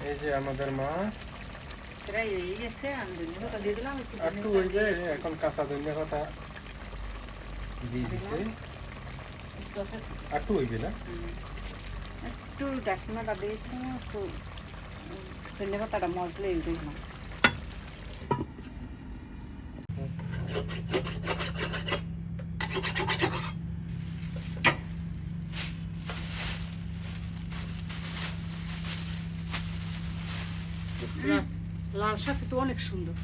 এই যে আমাদের মাছ প্রায় হয়ে গেছে আমি ধনিয়া পাতা দিয়ে দিলাম একটু একটু ওই যে এখন কাঁচা ধনিয়া পাতা দিয়ে দিছে একটু হইবে না একটু ডাকনাটা দিয়ে একটু ধনিয়া পাতাটা মজলে লাল সাথে তো অনেক সুন্দর।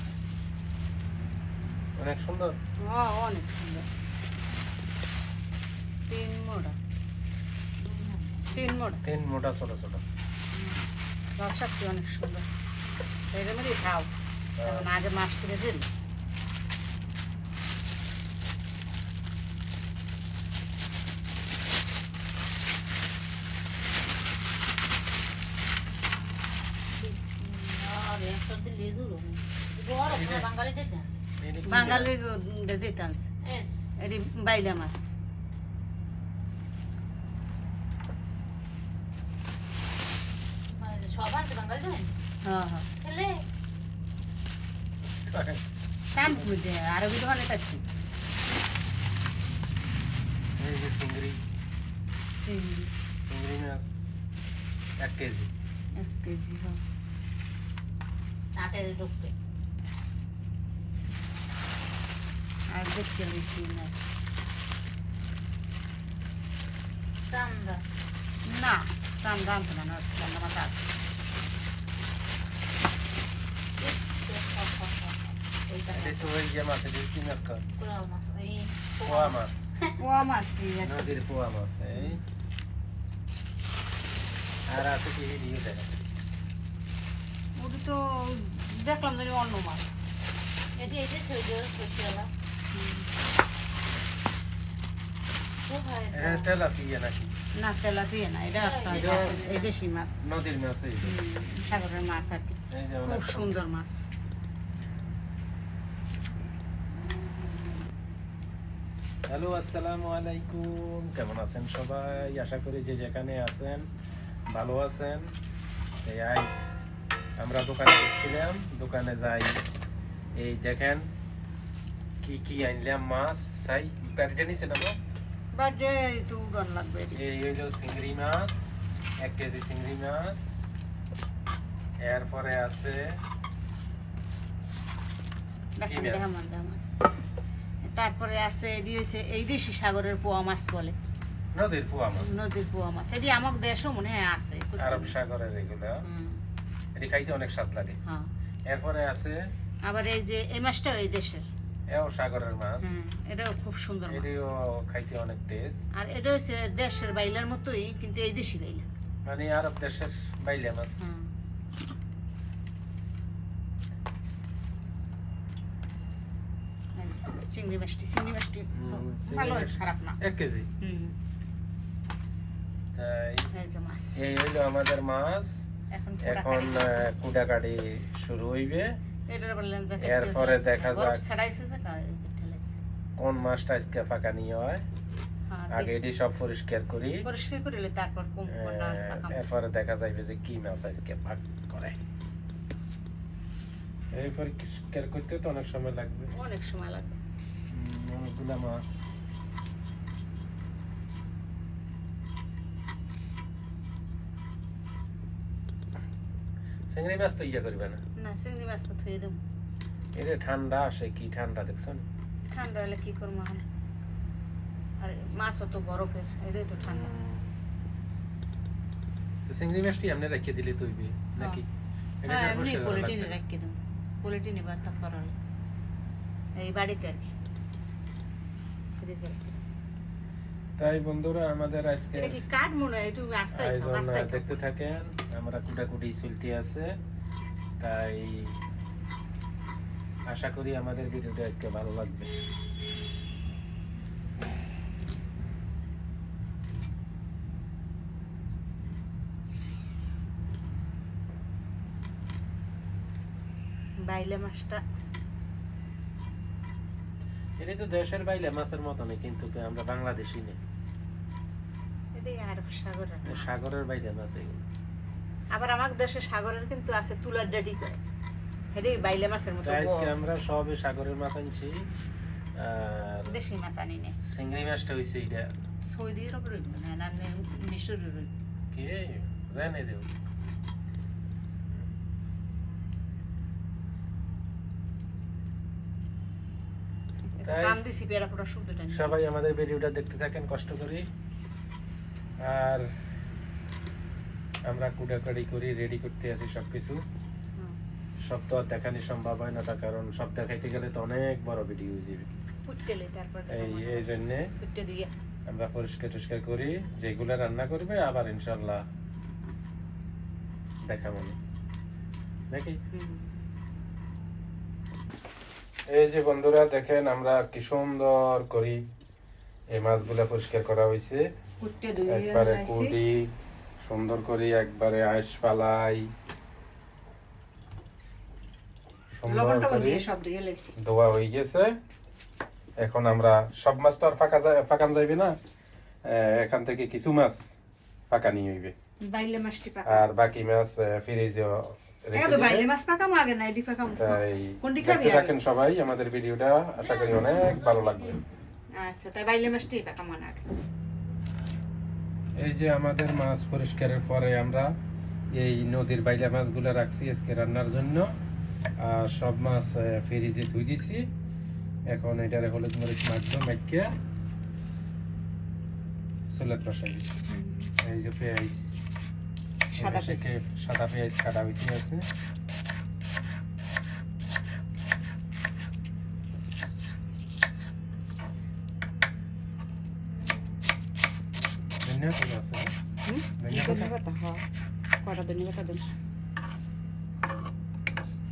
অনেক সুন্দর? হ্যাঁ অনেক সুন্দর। তিন মোড়া। তিন মোড়া। তিন মোটা ছোট ছোট। লাল সাথে অনেক সুন্দর। এর মধ্যে খাও। কারণ আগে মাছ করে দিল। বাঙালি দিতে আনছে এটি বাইলা মাছ। টান পুঁতে আরও বিধ মানে থাকছি চিংড়ি চিংড়ি চিংড়ি মাছ এক কেজি। এক কেজি হোক আর দেখতে আনতে না না চান্দা মাছ আছে এই তো ওই যে মাছ এটা কি মাছ কয় পোয়া মাছ পোয়া মাছ নদীর পোয়া মাছ এই আর আছে কি দিয়ে দেয় ওটা তো দেখলাম জানি অন্য মাছ এটা তেলাপিয়া নাকি না তেলাপিয়া না এটা এই দেশি মাছ নদীর মাছ এই যে। হুম, সাগরের মাছ আর কি খুব সুন্দর মাছ হ্যালো আসসালামু আলাইকুম কেমন আছেন সবাই আশা করি যে যেখানে আছেন ভালো আছেন এই আই আমরা দোকানে গেছিলাম দোকানে যাই এই দেখেন কি কি আনলাম মাছ চাই? প্যাকেজে নিছে না গো? বার্থডে তো উড়ন লাগবে এই হইল চিংড়ি মাছ এক কেজি চিংড়ি মাছ এরপরে আছে তারপরে আছে এটি হয়েছে এই দেশি সাগরের পোয়া মাছ বলে। নদীর পোয়া মাছ। নদীর পোয়া মাছ। এটি আমার দেশও মনে হয় আছে আরব সাগরের এগুলো। এটি খাইতে অনেক স্বাদ লাগে। হ্যাঁ। এরপরে আছে আবার এই যে এই মাছটা এই দেশের। এও সাগরের মাছ। এটাও খুব সুন্দর মাছ। এটিও খাইতে অনেক টেস্ট আর এটা হচ্ছে দেশের বাইলার মতোই কিন্তু এই দেশি বাইলা। মানে আরব দেশের বাইলে মাছ। চিংড়ি মাছটি চিংড়ি মাছটি ভালো খারাপ না। এক কেজি। এই হইল আমাদের মাছ। এখন কুটাকাটি শুরু হইবে। এরপরে দেখা যাক। কোন মাসটা আজকে ফাঁকা নিয়ে হয়? হ্যাঁ, আগে এটি সব পরিষ্কার করি। পরিষ্কার করিলে তারপর। এরপরে দেখা যাইবে যে কি মাছ আজকে ফাঁক করে। এই পরিষ্কার করতে তো অনেক সময় লাগবে। অনেক সময় লাগবে। অনেকগুলা মাছ। চিংড়ি মাছ তো ইয়া করবে না। না চিংড়ি মাছ তো থুয়ে দেবো। এটা ঠান্ডা আসে কি ঠান্ডা দেখছেন? ঠান্ডা হলে কি করব এখন? আর মাছও তো বরফের এটাই তো ঠান্ডা। তো চিংড়ি মাছটি আপনি রেখে দিলে তৈবে নাকি? হ্যাঁ এমনি পলিটিনে। রাখি দেবো। পলিটিনে এই বাড়িতে আর কি। ফ্রিজে। তাই বন্ধুরা আমাদের আজকে কাঠ মনে হয়? একটু আস্তাই দেখতে থাকেন আমরা কুটাকুটি চলতে আছে। তাই আশা করি আমাদের ভিডিওটা আজকে ভালো লাগবে। বাইলে মাছটা। এটা তো দেশের বাইরে মাছের মতনই কিন্তু আমরা বাংলাদেশি নেই? সাগরের বাইরে মাছ এগুলো। আবার আমার দেশে সাগরের কিন্তু আছে তুলার ডাডি হেডি বাইলে মাছের মতো আজকে আমরা সবে সাগরের মাছ আনছি দেশি মাছ আনি নে। চিংড়ি মাছটা হইছে এটা না না মিশরের কে? জানে রে দিছি পেড়া ফোটা। সবাই আমাদের ভিডিওটা দেখতে থাকেন কষ্ট করি। আর আমরা কুটাকাড়ি করি রেডি করতে আছি সবকিছু। সব তো আর দেখানি সম্ভব হয় না তার কারণ সব দেখাইতে গেলে তো অনেক বড় ভিডিও হয়ে যাবে। এই এই জন্যে আমরা পরিষ্কার টরিষ্কার করি যেগুলো রান্না করবে আবার ইনশাল্লাহ দেখাবো। না। নাকি। এই যে বন্ধুরা দেখেন আমরা কি সুন্দর করি। এই মাছগুলা পরিষ্কার করা হয়েছে একবারে কুটি সুন্দর করে একবারে আইস পালাই। ধোয়া হয়ে গেছে। এখন আমরা সব মাছ তো আর ফাঁকা ফাঁকান যাইবে না। এখান থেকে কিছু মাছ ফাঁকা নিয়ে হইবে। বাইলে মাছটি পাকা আর বাকি মাছ ফ্রিজে থাকেন সবাই আমাদের ভিডিওটা আশা করি অনেক ভালো লাগবে। আচ্ছা তাই বাইলে এই যে আমাদের মাছ পরিষ্কারের পরে আমরা এই নদীর বাইলা মাছগুলো রাখছি আজকে রান্নার জন্য। আর সব মাছ ফ্রিজে ধুই দিছি। এখন এটারে হলুদ মরিচ মাখবো চুলাত বসাই এই যে পেঁয়াজ। সাদা। সাদা পেঁয়াজ কাটা হইতে আছে ধনিয়া পাতা আছে ধনিয়া পাতা? হ্যাঁ। কয়টা ধনিয়া পাতা দেন।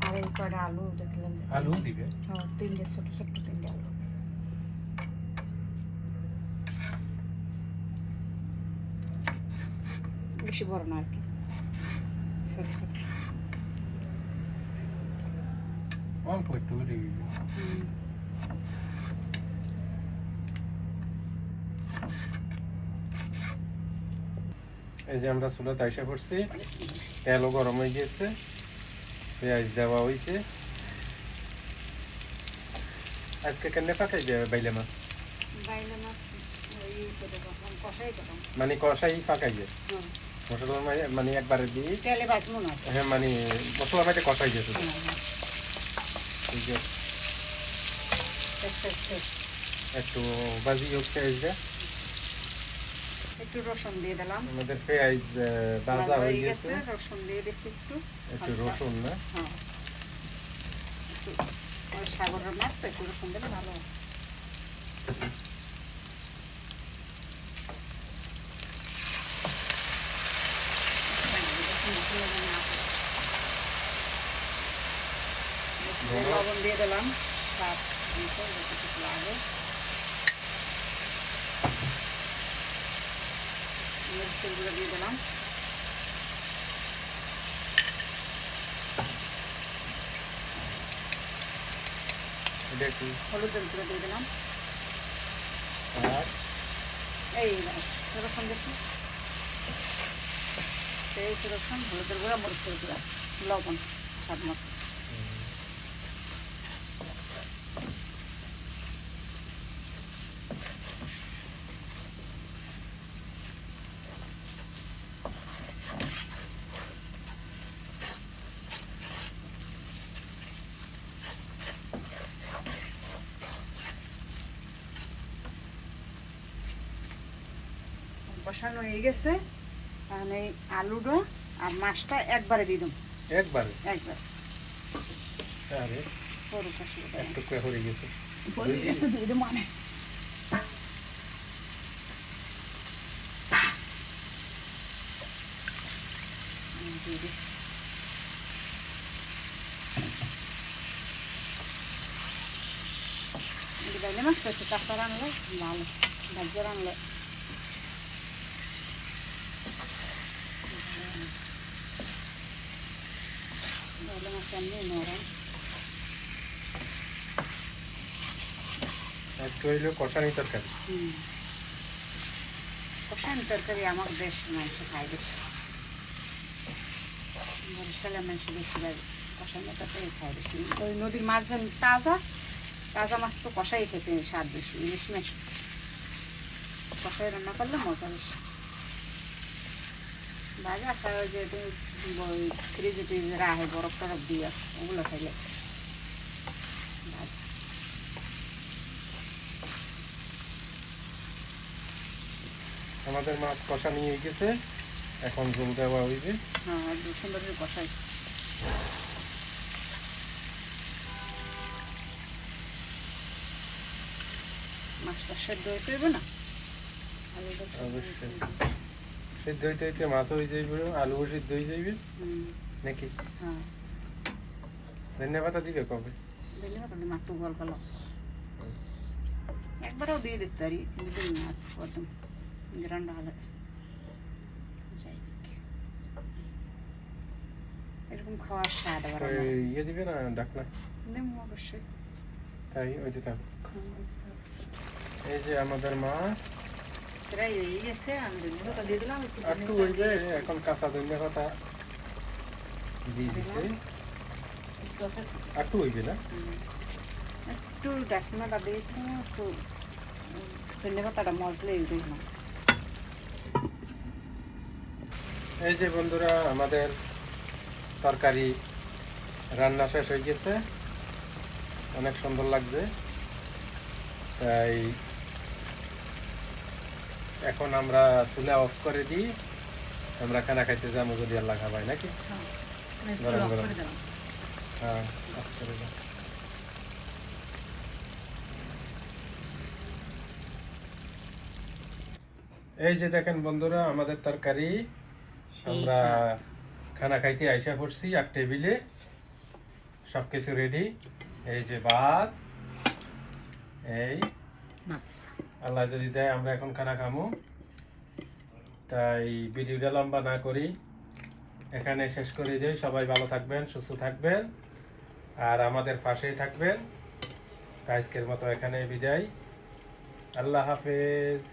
আর এই আলু দেখলাম যে- আলু দিবে হ্যাঁ, তিনটে ছোট ছোট তিনটে আলু বেশি বড় না আর কি অল্প একটু দিবে। এই যে আমরা চুলাতে আইসা পড়ছি। তেলও গরম হয়ে গেছে। পেঁয়াজ দেওয়া হয়েছে আজকে কেন পাকাই যাবে বাইলে মাছ? মানে কষাই পাকাই যায়? হুম। মশলা মানে একবারে দিয়ে তেলে বাজবো না। হ্যাঁ মানে মশলা মাঝে কষাই আছে একটু বাজি হোক পেঁয়াজটা একটু রসুন দিয়ে দিলাম। আমাদের পেঁয়াজ ভাজা হয়ে গেছে। রসুন দিয়ে দিচ্ছি একটু একটু রসুন না? হ্যাঁ। সাগরের মাছ তো একটু রসুন দিলে ভালো হয়। লবণ দিয়ে দিলাম। যতটুকু লাগে। দিয়ে দিলাম। হলুদের গুঁড়ো দিয়ে দিলাম। আর? এই রসুন বেশি। এই রসুন হলুদের গুঁড়া মরিচের গুঁড়া লবণ স্বাদ মতো। বসানো হয়ে গেছে। তাহলে এই আলুটা আর মাছটা একবারে দিয়ে দেবো। একবারে? একবার। আরে সরু কষিয়ে একটু হয়ে গেছে। হয়ে গেছে দিয়ে দেবো মানে মাছ এমনি নরম একটু কষানি তরকারি কষান তরকারি আমার বেশ মাংস খাই বেশি। বরিশালে মানুষ বেশি ভাই কষাই মাথাটাই খায় বেশি। ওই নদীর মাছ তাজা তাজা মাছ তো কষাই খেতে স্বাদ বেশি, ইলিশ মাছ। কষাই রান্না করলে মজা বেশি। ভাজা খাওয়া যে তুমি ফ্রিজে টিজে রাখে বরফ টরফ দিয়ে ওগুলো খাইলে আমাদের মাছ কষা নিয়ে গেছে? এখন ঝোল দেওয়া হইবে? হ্যাঁ একদম সুন্দর করে কষাই মাছটা সেদ্ধ হইবে না অবশ্যই। সিদ্ধ হইতে হইতে মাছ হয়ে যাইবে আলু সিদ্ধ হয়ে যাইবে। নাকি? হ্যাঁ। ধন্যবাদ দিবে কবে? দিলে তাদের গল গেল। একবারও দিয়ে দিতে পারি কিন্তু একদম রান্না হলে। এরকম খাওয়ার স্বাদ আবার ইয়ে দিবে না ডাকনা? দেবো অবশ্যই। তাই ওই যে থাক। এই যে আমাদের মাছ। প্রায় হয়ে গেছে আমি দিয়ে দিলাম একটু একটু ওই যে এখন কাঁচা ধনিয়া পাতা দিয়ে দিছে একটু একটু হইবে না একটু ডাকনাটা দিয়ে একটু মজলে না এই যে বন্ধুরা আমাদের তরকারি রান্না শেষ হয়ে গেছে। অনেক সুন্দর লাগবে তাই এখন আমরা চুলা অফ করে দিই। আমরা খানা খাইতে যাব যদি আল্লাহ খাবাই নাকি? হ্যাঁ গরম গরম। হ্যাঁ অফ করে দাও। এই যে দেখেন বন্ধুরা আমাদের তরকারি। আমরা খানা খাইতে আইসা পড়ছি আর টেবিলে। সবকিছু রেডি এই যে ভাত। এই মাছ। আল্লাহ যদি দেয়, আমরা এখন খানা খামো। তাই ভিডিওটা লম্বা না করি। এখানে শেষ করে দিই। সবাই ভালো থাকবেন, সুস্থ থাকবেন, আর আমাদের পাশেই থাকবেন। আজকের মতো এখানে বিদায়। আল্লাহ হাফেজ।